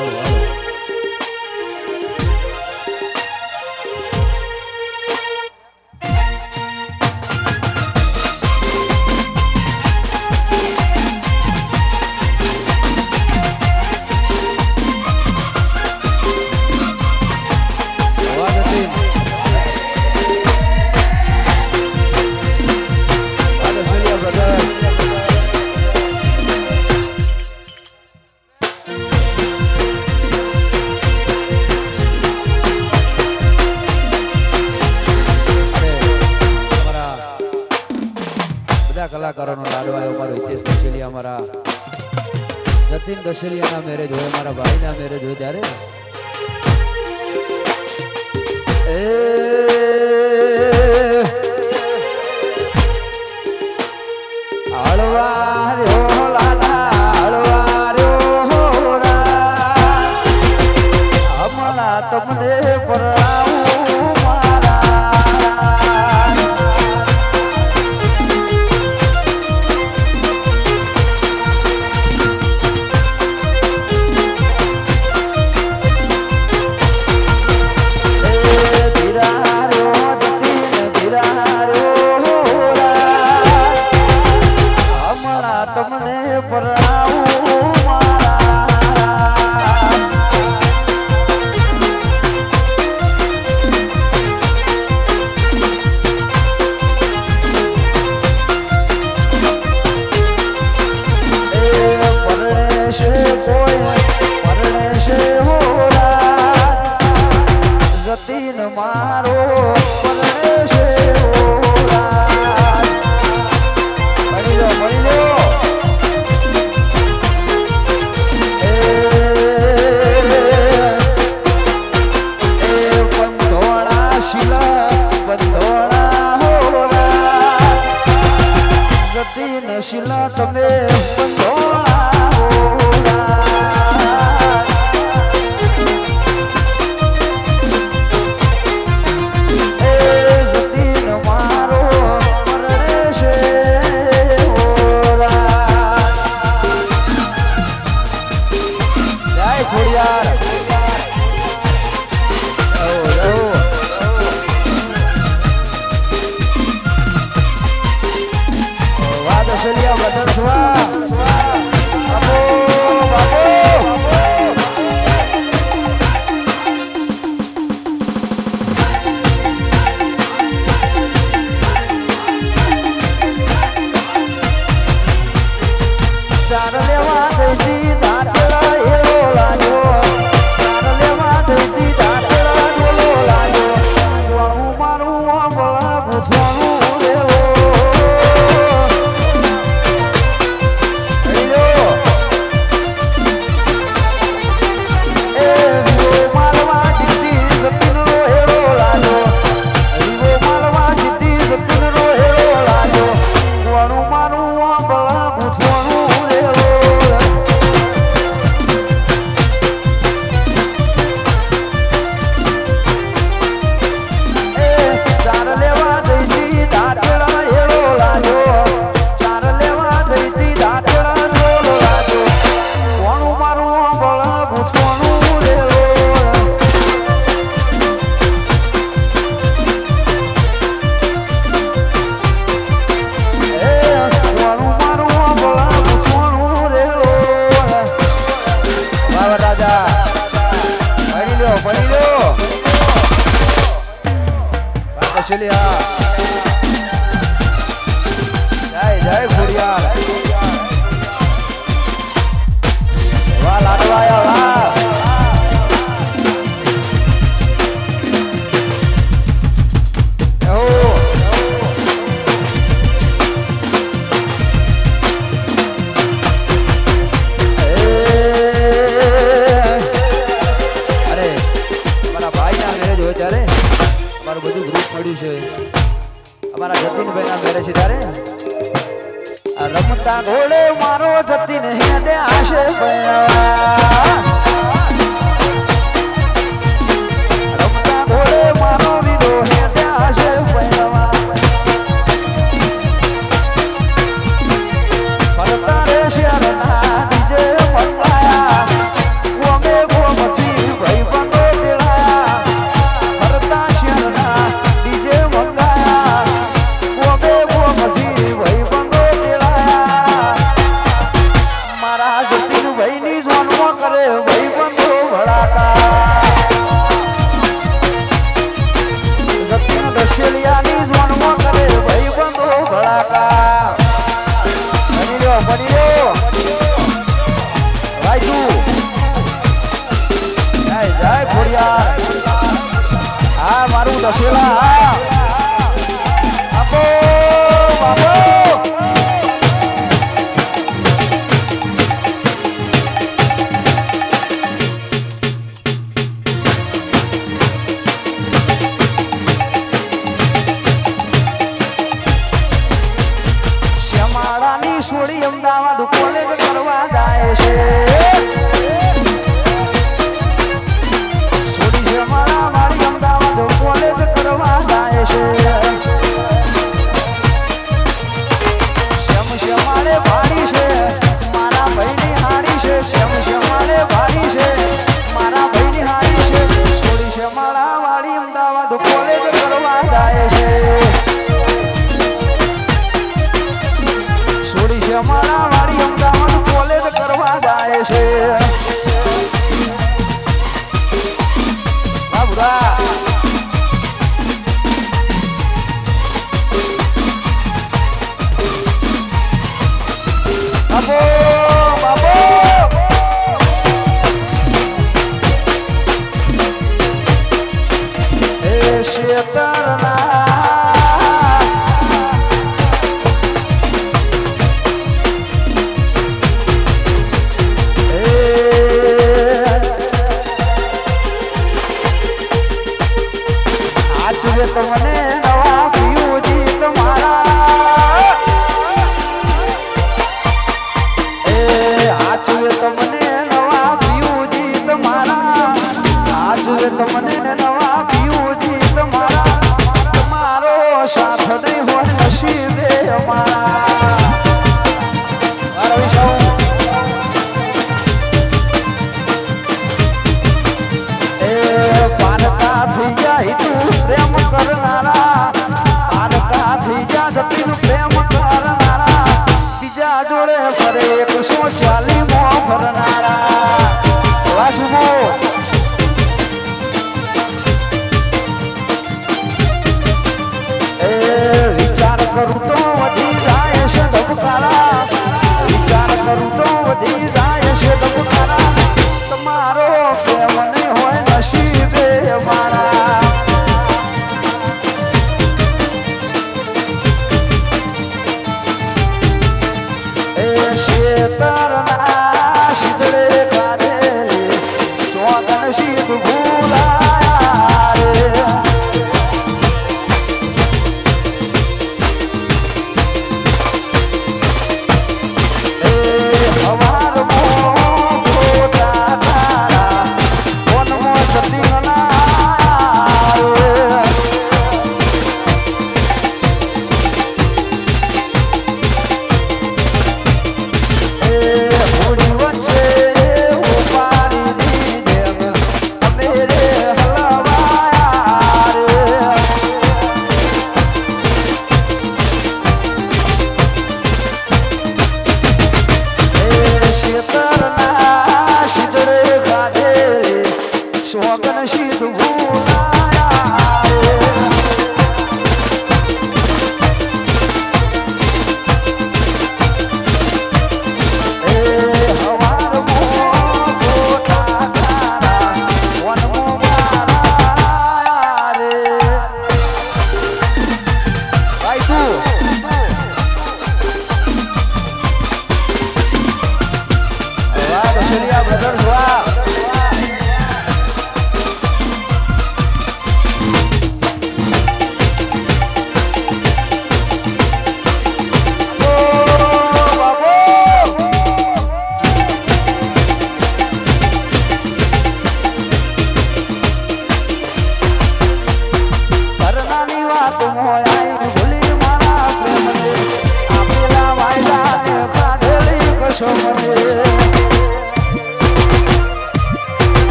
Oh, ના marriage હોય ત્યારે? એ અમારા જતીનભાઈ ના મેરેજ ત્યારે રમતા ઘોડે મારો જતીન હેડે આશે ભયા ફરે કૃષ્ણ ચાલી મો ફરનારા વાસુમો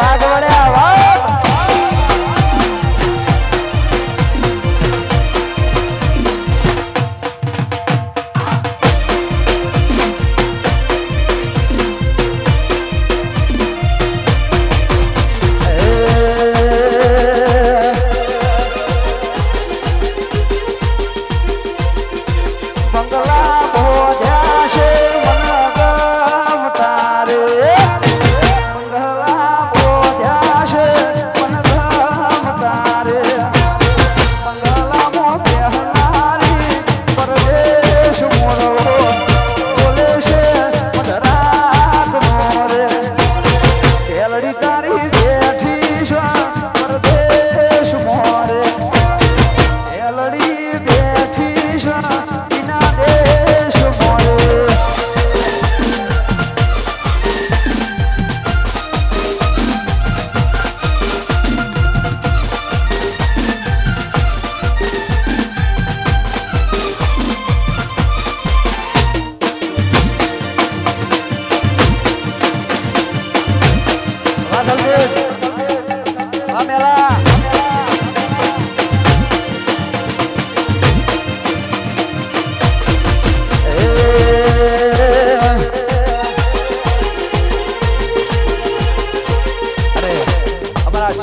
nada.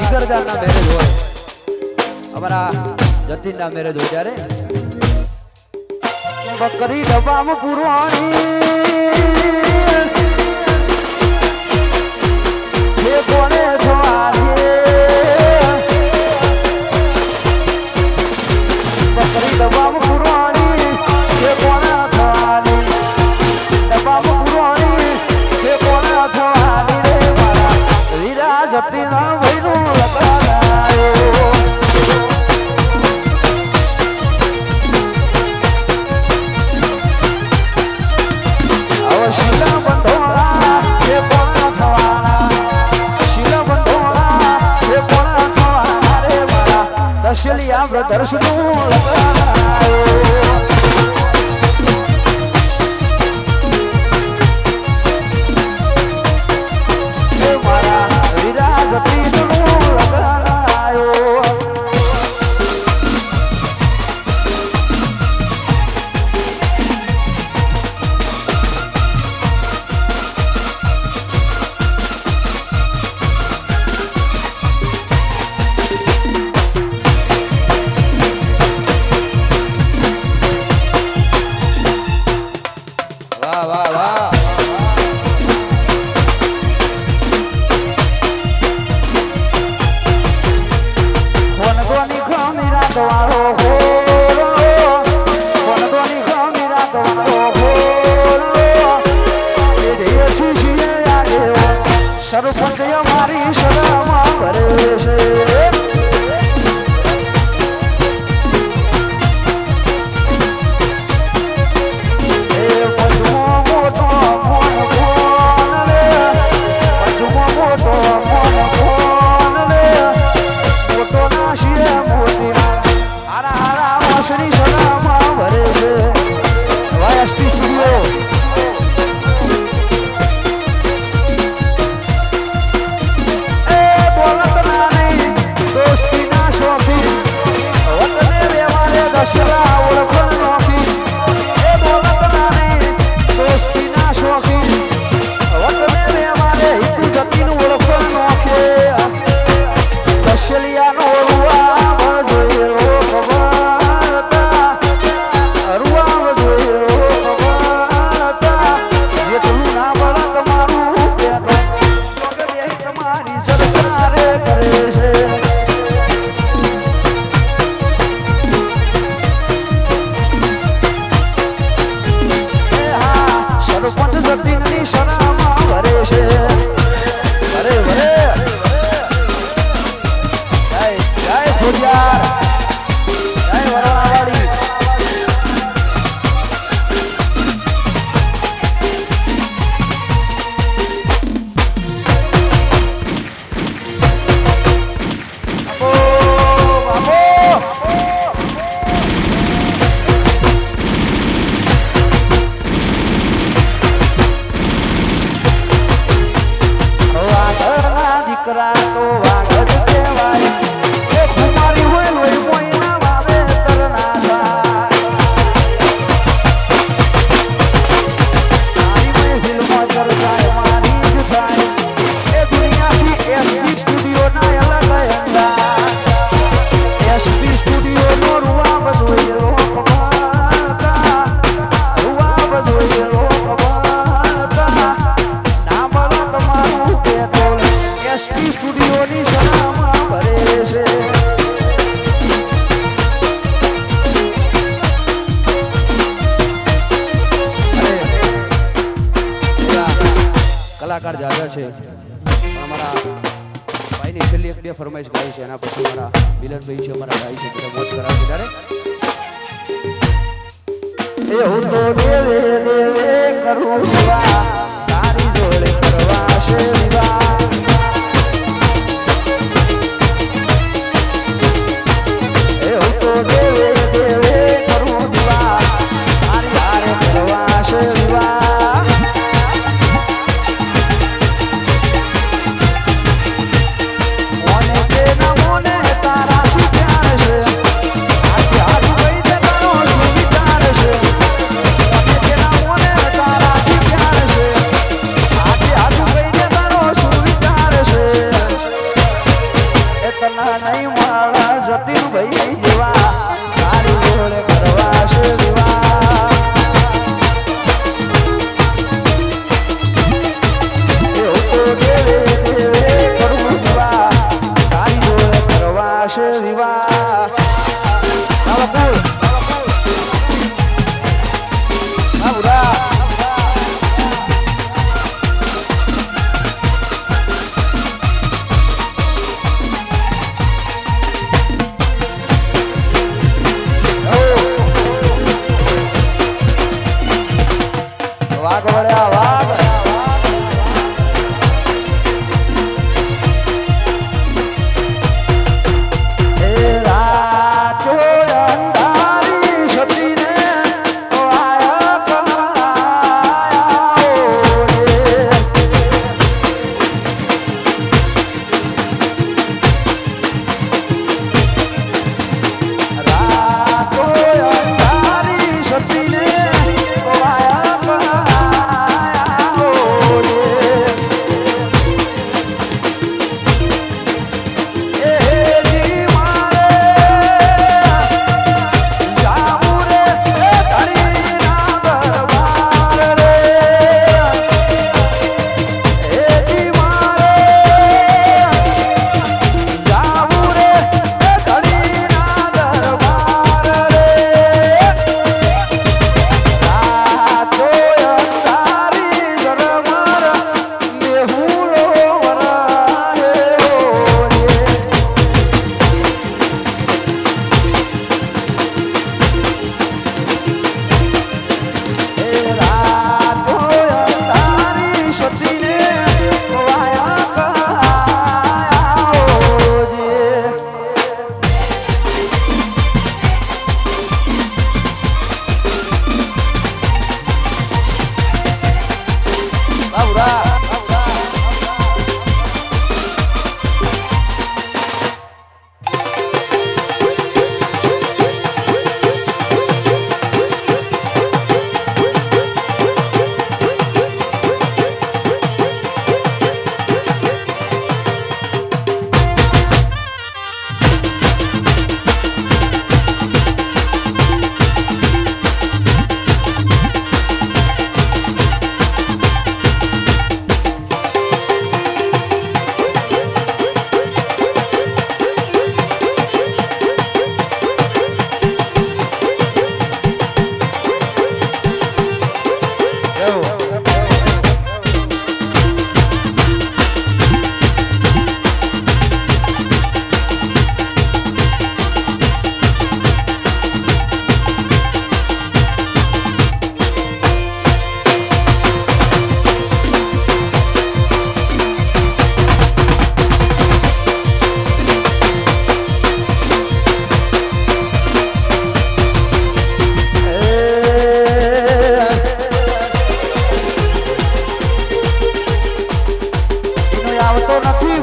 જીગરદારના મેરેજ હોય. અમારા જતીનના મેરેજ હોય ત્યારે. બકરી ડબ્બામાં પુરવાણી કોને જોવાની અસલિયા બ્રધર્સનું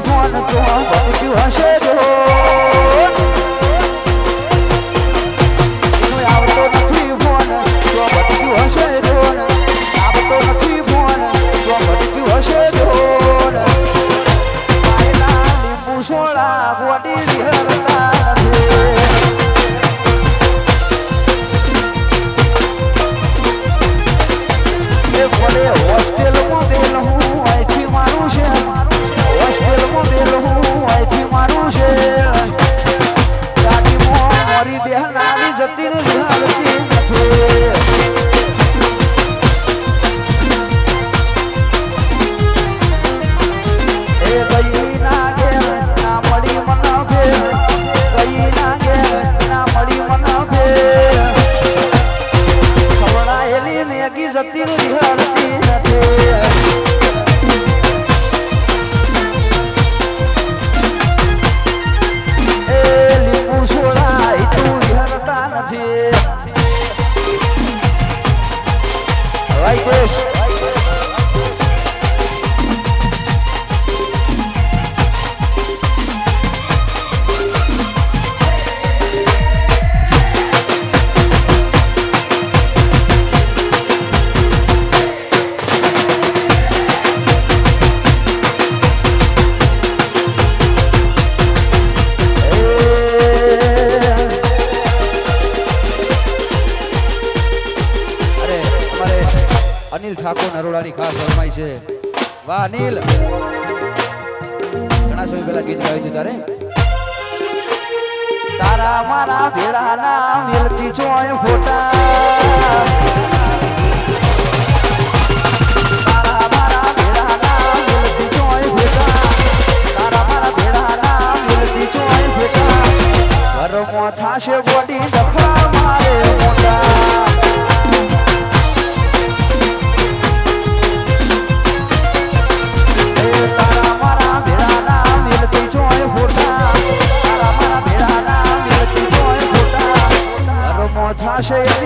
ફોન ઠાકોર નરોડાની ખાસ ફરમાઈ છે. વાહ, નીલ! ઘણા સમય પહેલા ગીત ગાયું હતું તારે. તારા મારા ભેડાના મેલતી છો ફોટા. થાશે બોડી દફા મારે મોટા. Aşağıya